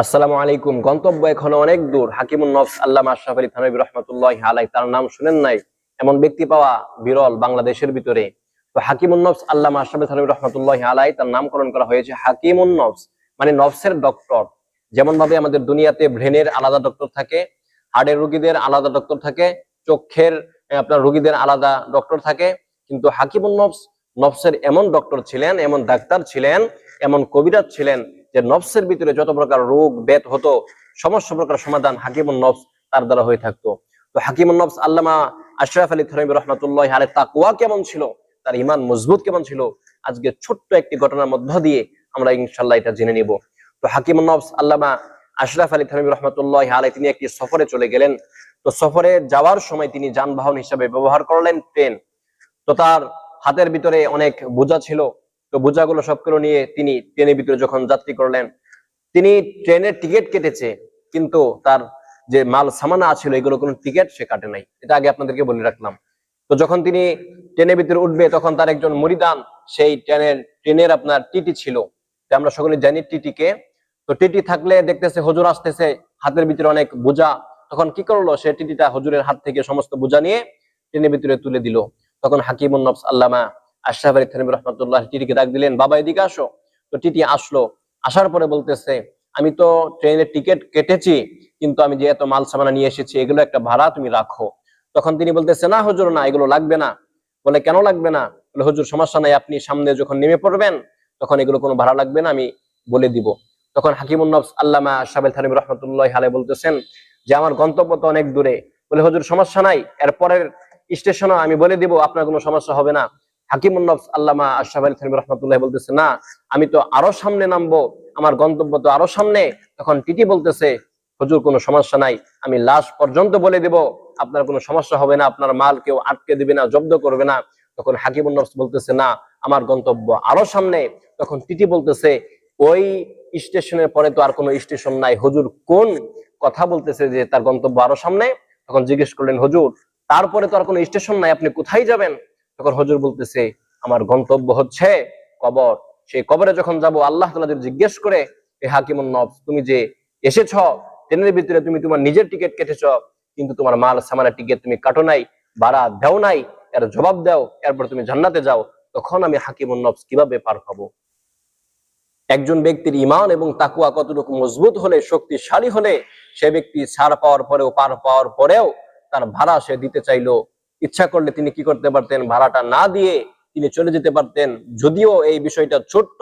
আসসালামু আলাইকুম। গন্তব্য এখনও অনেক দূর। হাকিমুন নফস আল্লামা আশরাফ আলী থানবী রহমতুল্লাহ আলাই তার নাম শুনেন নাই। এমন ব্যক্তি পাওয়া বিরল বাংলাদেশের ভিতরে। তো হাকিমুন নফস আল্লামা আশরাফ আলী থানবী রহমতুল্লাহ আলাই তার নামকরণ করা হয়েছে হাকিমুন নফস মানে নফসের ডক্টর। যেমন ভাবে আমাদের দুনিয়াতে ব্রেনের আলাদা ডক্টর থাকে হার্টের রোগীদের আলাদা ডক্টর থাকে, চোখের আপনার রোগীদের আলাদা ডক্টর থাকে। কিন্তু হাকিমুন নফস, নফসের এমন ডক্টর ছিলেন, এমন ডাক্তার ছিলেন, এমন কবিরাজ ছিলেন যে নফসের ভিতরে যত প্রকার রোগ ব্যাত হতো, সমস্ত প্রকার সমাধান হাকিমুন নফস তার দ্বারা হয়ে থাকতো। তো হাকিমুন নফস আল্লামা আশরাফ আলী থরমি রহমতুল্লাহ আলে তাকুয়া কেমন ছিল? তার ইমান মজবুত কেমন ছিল? আজকে ছোট্ট একটি ঘটনার মধ্য দিয়ে আমরা ইনশাল্লাহ এটা জেনে নিব। তো হাকিমুন নফস আল্লামা আশরাফ আলী থরমি রহমতুল্লাহ আলাই তিনি একটি সফরে চলে গেলেন। তো সফরে যাওয়ার সময় তিনি যানবাহন হিসাবে ব্যবহার করলেন ট্রেন। তো তার হাতের ভিতরে অনেক বোঝা ছিল। তো বোঝাগুলো সবগুলো নিয়ে তিনি ট্রেনের ভিতরে যখন যাত্রী করলেন, তিনি ট্রেনের টিকিট কেটেছে, কিন্তু তার যে মাল সামানা ছিল, এগুলো কোনো টিকিট সে কাটে নাই। এটা আগে আপনাদেরকে বলে রাখলাম। তো যখন তিনি ট্রেনের ভিতরে উঠবে, তখন তার একজন মরিদান, সেই ট্রেনের ট্রেনের আপনার টিটি ছিল। আমরা সকলে জানি টিটিকে। তো টিটি থাকলে দেখতেছে, হজুর আসতেছে, হাতের ভিতরে অনেক বোঝা। তখন কি করল, সে টিটিটা হজুরের হাত থেকে সমস্ত বোঝা নিয়ে ট্রেনের ভিতরে তুলে দিল। তখন হাকিমুন নফস আল্লামা আশরাফ আলী থানিম রহমতুল্লাহ টিটিকে ডাক দিলেন, বাবা, এদিকে আসো। তো টিটি আসলো। আসার পরে বলতেছে, আমি তো ট্রেনের টিকিট কেটেছি, কিন্তু আমি যে এত মাল সামানা নিয়ে এসেছি, এগুলো একটা ভাড়া তুমি রাখো। তখন তিনি বলতেছে, না হুজুর, না, এগুলো লাগবে না। বলে, কেন লাগবে না? বলে, হুজুর, সমস্যা নাই, আপনি সামনে যখন নেমে পড়বেন, তখন এগুলো কোনো ভাড়া লাগবে না, আমি বলে দিব। তখন হাকিমুন নফস আল্লামা আলী থানিম রহমতুল্লাহ আলাই বলতেছেন, যে আমার গন্তব্য তো অনেক দূরে। বলে, হুজুর, সমস্যা নাই, এরপরের স্টেশনও আমি বলে দিব, আপনার কোনো সমস্যা হবে না। হাকিমুন আল্লামা আশরাফ আলী থানিম রহমতুল্লাহ বলতেছে, না, আমি তো আরও সামনে নামবো, আমার গন্তব্য তো আরও সামনে। তখন টিটি বলতেছে, হুজুর, কোনো সমস্যা নাই, আমি লাশ পর্যন্ত বলে দেব, আপনার কোনো সমস্যা হবে না, আপনার মাল কেউ আটকে দিবে না, জব্দ করবে না। তখন হাকিমুন নফস বলতেছে, না, আমার গন্তব্য আরও সামনে। তখন টিটি বলতেছে, ওই স্টেশনের পরে তো আর কোনো স্টেশন নাই। হুজুর, কোন কথা বলতেছে যে তার গন্তব্য আরও সামনে? তখন জিজ্ঞেস করলেন, হুজুর, তারপরে তো আর কোনো স্টেশন নাই, আপনি কোথায় যাবেন? তখন হুজুর বলতেছে, আমার গন্তব্য হচ্ছে কবর। সেই কবরে যখন যাব, আল্লাহ যদি জিজ্ঞেস করে, এ হাকিমুন নফস, তুমি যে এসেছ, ট্রেনের ভিতরে তুমি তোমার নিজের টিকিট কেটেছ, কিন্তু তোমার মাল, সামানের টিকিট তুমি কাটো নাই, ভাড়া দেও নাই, এর জবাব দাও, এরপর তুমি জান্নাতে যাও, তখন আমি হাকিমুন নফস কীভাবে পার পাবো একজন ব্যক্তির ইমান এবং তাকুয়া কতটুকু মজবুত হলে, শক্তিশালী হলে, সে ব্যক্তি ছাড় পাওয়ার পরেও, পার পাওয়ার পরেও, তার ভাড়া সে দিতে চাইলো। ইচ্ছা করলে তিনি কি করতে পারতেন? ভাড়াটা না দিয়ে তিনি চলে যেতে পারতেন। যদিও এই বিষয়টা ছোট্ট,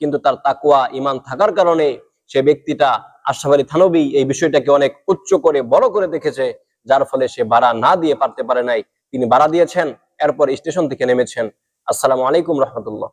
কিন্তু তার তাকুয়া ইমান থাকার কারণে সে ব্যক্তিটা আশরাফ আলী থানবী এই বিষয়টাকে অনেক উচ্চ করে, বড় করে দেখেছে। যার ফলে সে ভাড়া না দিয়ে পারতে পারে নাই। তিনি ভাড়া দিয়েছেন, এরপর স্টেশন থেকে নেমেছেন। আসসালামু আলাইকুম রহমতুল্লাহ।